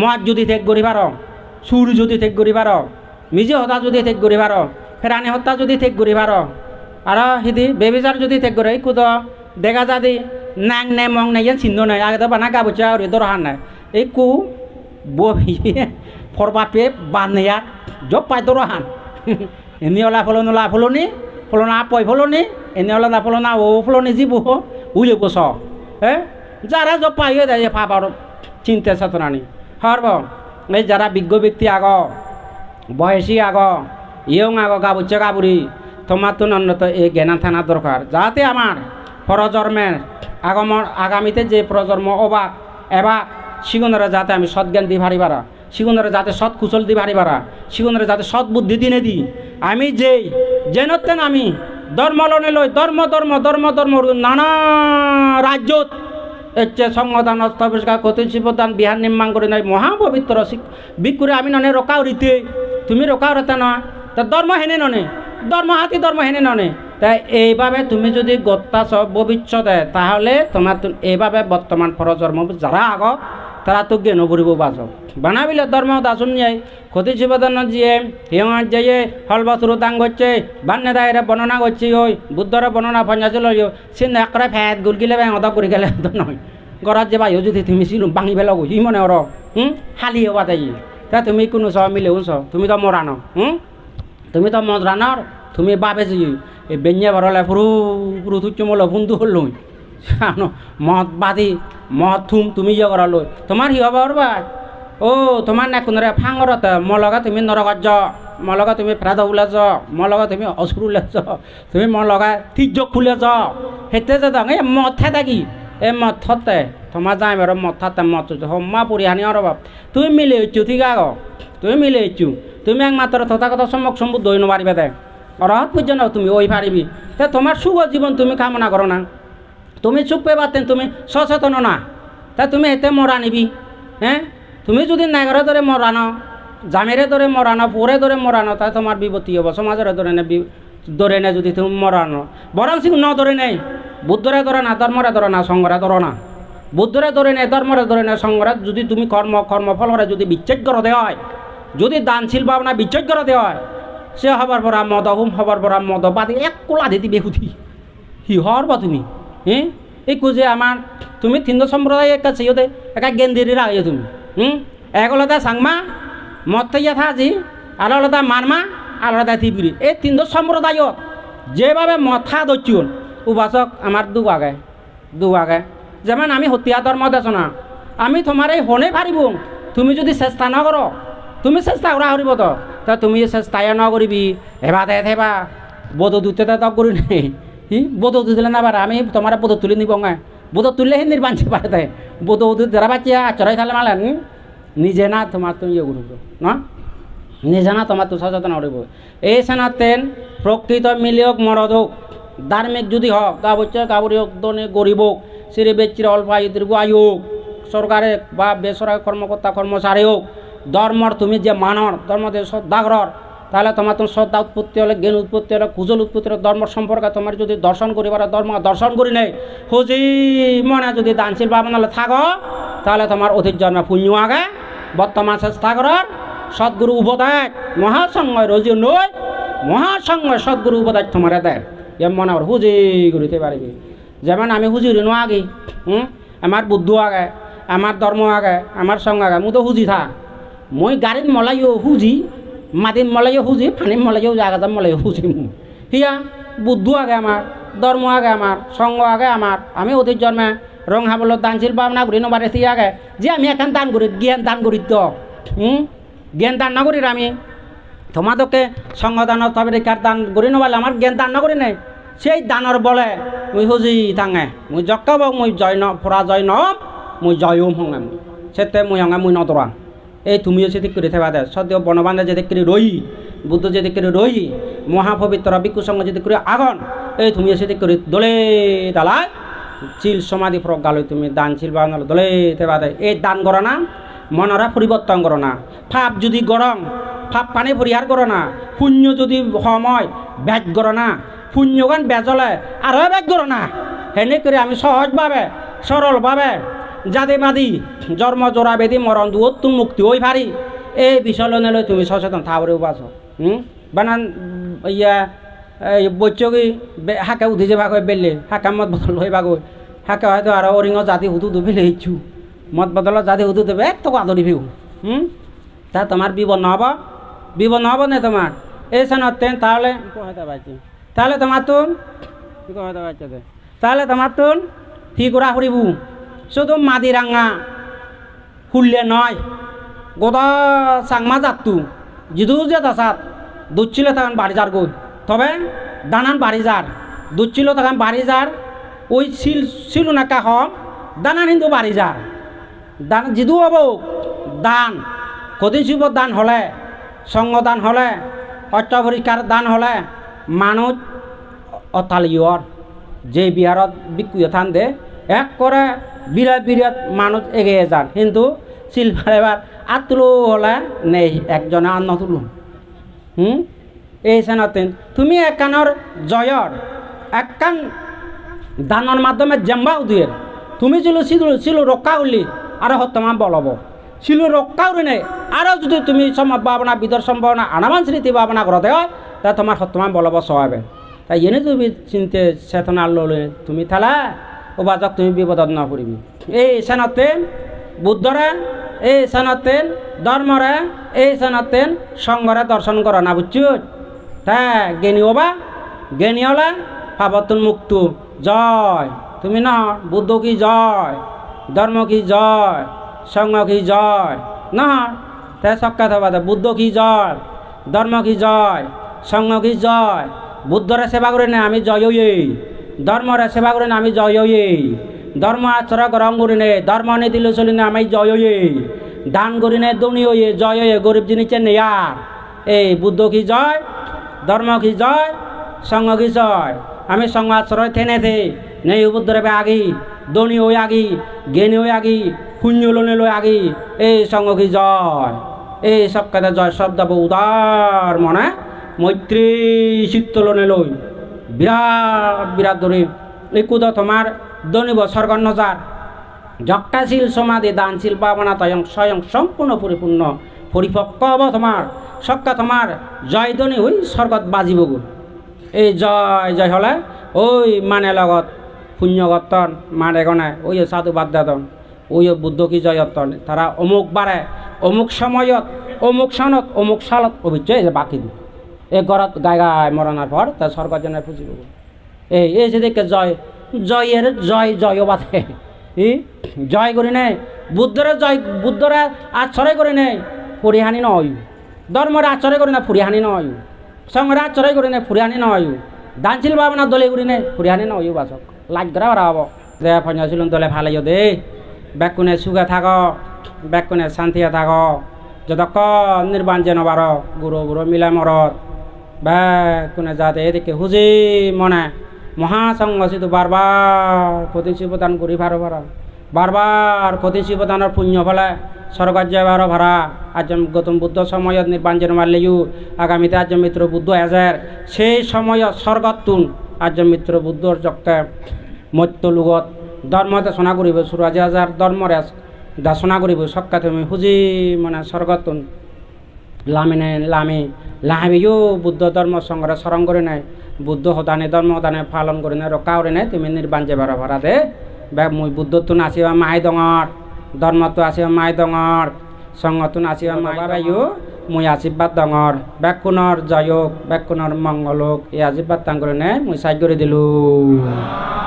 মদ যদি ত্যাগ করি পার, সুর যদি ত্যাগ করি পার নিজে হত্যা যদি ত্যাগ করি পার, ফেরানি হত্যা যদি ত্যাগ করি পার আর সিদি বেবিচার যদি ত্যাগ করে কুদ দেখা যাদি নাং নে মং নে ইয়ান চিহ্ন নাই আগে তো বানা গাবুচা আর দরহান নাই। এই কু বহি ফরবাপে বানায়া জব পাই দরহান এনে ওলা ফলন ওলা ফলনি, ফলনা পয় ফলনি, এনে ওলা না ফলনা ও ফলনি যি বুহ উলে বস হ্যাঁ যারা জব পাই দেয় ফাবার চিন্তা চেতনানি হরব এই যারা বিজ্ঞ ব্যক্তি আগ, বয়সী আগ, ইয়ং আগ গাবুচ্ছে গাবুরি তোমার তো অন্যত এই জ্ঞান থানা দরকার যাতে আমার প্রজন্মের আগমন আগামীতে যে প্রজন্ম অবাক এবাক সিগুনরা যাতে আমি সৎজ্ঞান দি ভারি পারা সিগুনরা যাতে সৎ কুশল দি ভারি পারা সিগুনরা যাতে সৎ বুদ্ধি দিনে দি। আমি যেই, যেনতেন আমি ধর্ম লনে লই ধর্ম ধর্ম ধর্ম ধর্ম নানা রাজ্যত এচ্ছে সংবিধান অস্তাবিষ্কার কত শিবদান বিহার নির্মাণ করে নাই, মহাপবিত্র বিকুরে আমি ননে রকাও রীতি তুমি রকাও রেতে নয় তা ধর্ম হেনে ননে ধর্ম হাতি ধর্ম হেনে ননে তাই এইভাবে তুমি যদি গত্তাছ ভবিষ্যতে তাহলে তোমার এইভাবে বর্তমান প্রজন্ম যারা আগ তারা তো জ্ঞান করিব বাজ বানাবিলে ধর্ম দাসুন যাই ক্ষতি শিবদান যিয়ে হিয়ঙার যে হলবসুর দাং করছে, বান্নে দায়ের বর্ণনা করছি ওই, বুদ্ধর বর্ণনা ফঞ্জাছিল সে একরে ফ্যাট গুলগিলে ব্যাং অদা করে গেলে তো নয়। গরত যে বাইও যদি তুমি সিলুম ভাঙি পেলাও ই মনে ওর হুম? হালি হবা তাই। তা তুমি কোনো সব মিলে উনছ, তুমি তো মরানো হুম? তুমি তো মরানোর তুমি বাবে যে। এই বেঞ্জে ভরলে পুরু পুরু তুচ্ছ মল বন্ধু হল মদ বাদি মদ থুম তুমি করালো তোমার হি হবার বা ও তোমার না কোনরে ফাঙরত মলগা তুমি নরগত য মলগা তুমি প্রাদ উলাজ মলগা তুমি অসুর উলাজ তুমি মলগা তির্য খুলে য হেতে যে দং এ মদ থে থাকি এ মদ থতে তোমার যাই বের মদ মত হম্মা পরিহানি আর বাপ তুমি মিলে হচ্ছু ঠিক আগ তুমি মিলে হচ্ছু তুমি একমাত্র তথাগত সম্যক সম্বুদ্ধ হইন পারিবে দে। অরহত পর্যন্ত তুমি ওই পারিবি তে তোমার শুভ জীবন তুমি কামনা করো না। তুমি চুপ পেয়ে পারতেন তুমি সচেতন না। তা তুমি এতে মরা নিবি হ্যাঁ তুমি যদি নাগরে ধরে মরানো জামেরে ধরে মরানো পরে ধরে মরানো তাই তোমার বিপত্তি হব। সমাজের ধরে নে ধরে নে যদি তুমি মরানো বরং সিং ন ধরে নেই বুদ্ধরে ধরে না ধর্মরে ধরে না সঙ্গরে ধরো না। বুদ্ধরে ধরে নেই ধর্মরে ধরে নেই সঙ্গরে যদি তুমি কর্ম কর্মফলরে যদি বিচ্ছেদ করে দেওয়া হয়, যদি দানশীল ভাবনা বিচ্ছেদ করে দেওয়া হয়, সে হবার পরা মদ হুম হবার পরা মদ বাদে এক কোলা দিতি বেহুতি হি হর বা তুমি? হ্যাঁ এই কুজে আমার, তুমি তিন সম্প্রদায় একটা চেয়েতে একা গেন্দিরি রাখো তুমি, হুম? এক আলাদা সাংমা মদ থাইয়া থাজি আর আলাদা মারমা আর আলাদা থিবিরি এই তিন সম্প্রদায়ত যেভাবে মথা দচ্ছুন উবাচক আমার দু আগে দু আগে যেমন আমি হতিয়া ধর্ম দেছ না, আমি তোমার এই হনে পারিব তুমি যদি চেষ্টা নকর তুমি চেষ্টা করা হরিব তো তুমি চেষ্টাই নকরিবি হেবা দে বোধ দুতে তক করি নেই হি? বোধ দিলে না পারে, আমি তোমার বোধ তুলে নিব না বোধ তুললে হে নির্বাঞ্চি পারে তাই। বোধ যারা বাচ্চা চড়াই থাকলে মালেন নিজে না তোমার তুমি ইয়ে করব, না? নিজে না তোমার তো সচেতন করিব। এই সেনাতেন, প্রকৃত মিলিয়ক মরদ হোক, ধার্মিক যদি হোক গাবচ্ছে গাবরি হোক দনে গরিব হোক সিরে বেচির অল্প আয়ু, দীর্ঘ সরকারে বা বেসরকারি কর্মকর্তা কর্মচারী হোক, ধর্মর তুমি যে মানর ধর্ম যে শ্রদ্ধাগ্রহর তাহলে তোমার তো শ্রদ্ধা উৎপত্তি হলে, জ্ঞান উৎপত্তি হলে কুজল উৎপত্তি হলে, ধর্ম সম্পর্কে তোমার যদি দর্শন করিবার ধর্ম দর্শন করি নেই, খুঁজি মনে যদি দানশীল ভাবনালে থাকো, তাহলে তোমার অধিক জন্ম পুণ্য আগে। বর্তমান চেষ্টা করার সদ্গুরু উপদেশ মহাসংঘয় রজি নয় মহাসংঘয় সদ্গুরু উপদেশ তোমার দেয় এ মনে কর হুজি করিতে পারবি যেমন আমি হুজুরি নো আগে, হুম? আমার বুদ্ধ আগে, আমার ধর্ম আগে, আমার সঙ্গ আগে মু তো হুজি থাক মই গাড়ীত মলাইও হুজি মাটিত মলাইও হুজি পানীত মলাইও জাগাত মলাইও হুজি। মু হিয়া, বুদ্ধ আগে আমার ধর্ম আগে আমার সঙ্গ আগে আমার আমি অতীত জন্মে রং হাবলত দানশীল ভাবনা ঘুরি নবারে থি আগে। যে আমি এখন দান করি জ্ঞান দান তো হুম জ্ঞান দান না করি আমি। তোমাদেরকে সংগদান তবে রেখার দান করি নবালে আমার জ্ঞান দান না করি নাই। সেই দানৰ বলে, মুই হুজি থাঙে মুই জকাব মুই জয় ন ফুৰা জয় ন, মুই জয়ম হঙে সেতে মুই হঙে মুই নদৰা। এই করে থাকা দে সদ্য বনবান্ধে যদি করে রই বুদ্ধ যদি করে রই মহাপবিত্র বিক্ষু সঙ্গ যদি করে আগন এই তুমিও যদি করে দোলে দালায়। চিল সমাধি ফরক গালৈ তুমি দান চিল বা দোলে থেবা দে এই দান করো না, মনরা পরিবর্তন করো না। ফাপ যদি গরম ফাপ পানি পরিহার করো না। শূন্য যদি সময় ব্যাগ করো না। শূন্যগান বেজলে আরও ব্যাগ করো না। সেনে করে আমি সহজভাৱে সরলভাবে জাদেবাদী জন্ম জোড়া বেদি মরণ দুয়ত তুম মুক্তি ওই ভারি। এই বিষয় লৈ তুমি সচেতন থাবরে উপাস হুম? বানান ইয়া বৈচকি হাকে উঠি যাবা কয় বেলে হাকা মত বদল হয়ে বাগৈ হাকে হয়তো আর অরিঙ জাতি হুতু দুবি লেইছু মত বদল জাতি হুতু দেবে এক তো আদরি ভিউ হুম? তা তোমার বিবর নহব। বিবর নহব না তোমার এই সানতে তাহলে তাহলে তোমার তো? তাহলে তোমার তো ঠিক করা ফুরিব শুধু মাদি রাঙা হুললে নয়, গোদা চাংমা যাতু যিদু যে দাসাত, দুচ্ছিল তখন বাড়ি যার গই তবে দানান বাড়ি যার দুচ্ছিল তখন বাড়ি যার ওই শিল শিলু না কাহ দানান হিন্দু বাড়ি যার দান যিদু হব, দান, কদিন শিব দান হলে, সঙ্গ দান হলে অত্যপরিষ্কার দান হলে, মানুষ অতালিয়র যে বিহারত বিকুয় থান দে, এক করে বিরাট বিরাট মানুষ এগিয়ে যান। কিন্তু শিল্পার এবার আতলো হলে নেই, একজনে আন্ন তুলুন। হুম? এই সেনতেন তুমি একানোর জয়র একান দানের মাধ্যমে জেম্বাও দিয়ে। তুমি ছিল ছিল ছিল রক্ষা উলি আর হতমা বলব। ছিল রক্ষা উড়ি নেই আরও যদি তুমি সম্ভাবনা বিদর সম্ভাবনা আনামান স্মৃতি ভাবনা করতে হয়, তা তোমার হতমা বলব সহাবে তাই এনে তুমি চিন্তে চেতনা ললে, তুমি থালা। ও বাজক তুমি বিপদত না পড়বি। এই সেনতে বুদ্ধরা, এই সেনতেন ধর্মরা, এই সেনতেন সঙ্গরা দর্শন করা না, বুঝছ? তা জ্ঞানী হবা, জ্ঞানী হলা পাবতুন মুক্ত, জয়। তুমি না, বুদ্ধ কি জয়, ধর্ম কি জয় সঙ্গ কি জয়, না? তা সক্কা থবা বুদ্ধ কি জয়, ধর্ম কি জয় সঙ্গ কি জয়, বুদ্ধরে সেবা করে না, আমি জয় ধর্মরে সেবা করে না আমি জয় ধর্ম আচরা গ্রহণ করি নে ধর্ম নে দিলে চলি না আমি জয় দান করি নে দনি হয়ে জয় গরিব জিনিসের নেয়ার এই বুদ্ধ কি জয়, ধর্ম কি জয়, সঙ্গ কি জয়? আমি সঙ্গ আশ্রয় থেনে থে, নেই বুদ্ধরে আগি দনি হয়ে আগি, জ্ঞানী হয়ে আগি, শূন্য লনে লই আগি। এই সঙ্গ কি জয়? এই সব কথা জয় শব্দ উদার মনে মৈত্রী চিত্তলনে লই। বিরাট বিরাট ধরে এই কুদ তোমার দনিব স্বর্গন নজার যক্কাশীল সমাধি দানশীল পাবনা তয়ং স্বয়ং সম্পূর্ণ পরিপূর্ণ পরিপক্ক হব তোমার সক্কা তোমার জয় দনি ওই স্বর্গত বাজিব গো এই জয় জয় হলে ওই মানে লগত পুণ্যগতন মানে গণায় ওই সাধু বাদ্যাতন ওই বুদ্ধ কি জয়তন তারা অমুক বারে অমুক সময়ত, অমুক সনত অমুক সালত অভিচয় যে বাকি দিব এই ঘৰত গাই গাই মৰণাৰ পৰ তাৰ স্বৰ্গজনে পুজিব। এই এই যে দেখে জয়, জয়ের জয় জয় বাধে। ই, জয় করি নে বুদ্ধরে জয়, বুদ্ধরে আশ্রয় করে নে ফুরিহানি নয়। ধর্মরে আশ্রয় করে না ফুরিহানি নয়। সঙ্গরে আশ্রয় করে নে ফুরিহানি নয়। দানশীল ভাবনা দলে করি নে ফুরিহানি নয় বাচক। লাগ ধরা বাড়া হব। দে ফঞ্জাছিল দলে ভালো দে। ব্যাকুনে সুখে থাক, ব্যাকুনে শান্তিয়ে থাক। যতক্ষণ নির্বাণ যেন বার গুরু গুরু মিলা মরত বা কোনে যাতে এদিকে হুজি মনে মহাসংঘ বারবার ক্ষতি শিবদান করি ভারো ভাড়া বারবার ক্ষতি শিবদানের পুণ্য ফলে স্বর্গাজ্য ভারো। ভাড়া গৌতম বুদ্ধ সময়ত নির্বাণ যেন মারলেও আগামীতে আজ মিত্র বুদ্ধ হাজার সেই সময়ত স্বর্গতুন আজ মিত্র বুদ্ধর জগতে মত্য লোকত ধর্মতে শোনা করিব, সুরাজ হাজার ধর্মরে দাসনা করিব সক্কা তুমি হুজি মানে স্বর্গতুন। লামি লাহাবিও বুদ্ধ ধর্ম সংগ্রহ স্মরণ করে নাই বুদ্ধ সদানে ধর্ম সদানে পালন করে নাই রক্ষা করে নাই তুমি নির্বাণ যে বারা বে মুই বুদ্ধতো নাচিবা মাই ডঙর ধর্মতো আসিবা মাই ডঙর সংগতো নাচিবা মাই বাইও মুই আশীর্বাদ ডঙর বেকুণর জয়ক বেকুণর মঙ্গলক এই আশীর্বাদ তাং করে মুই সাইড করে দিলোঁ।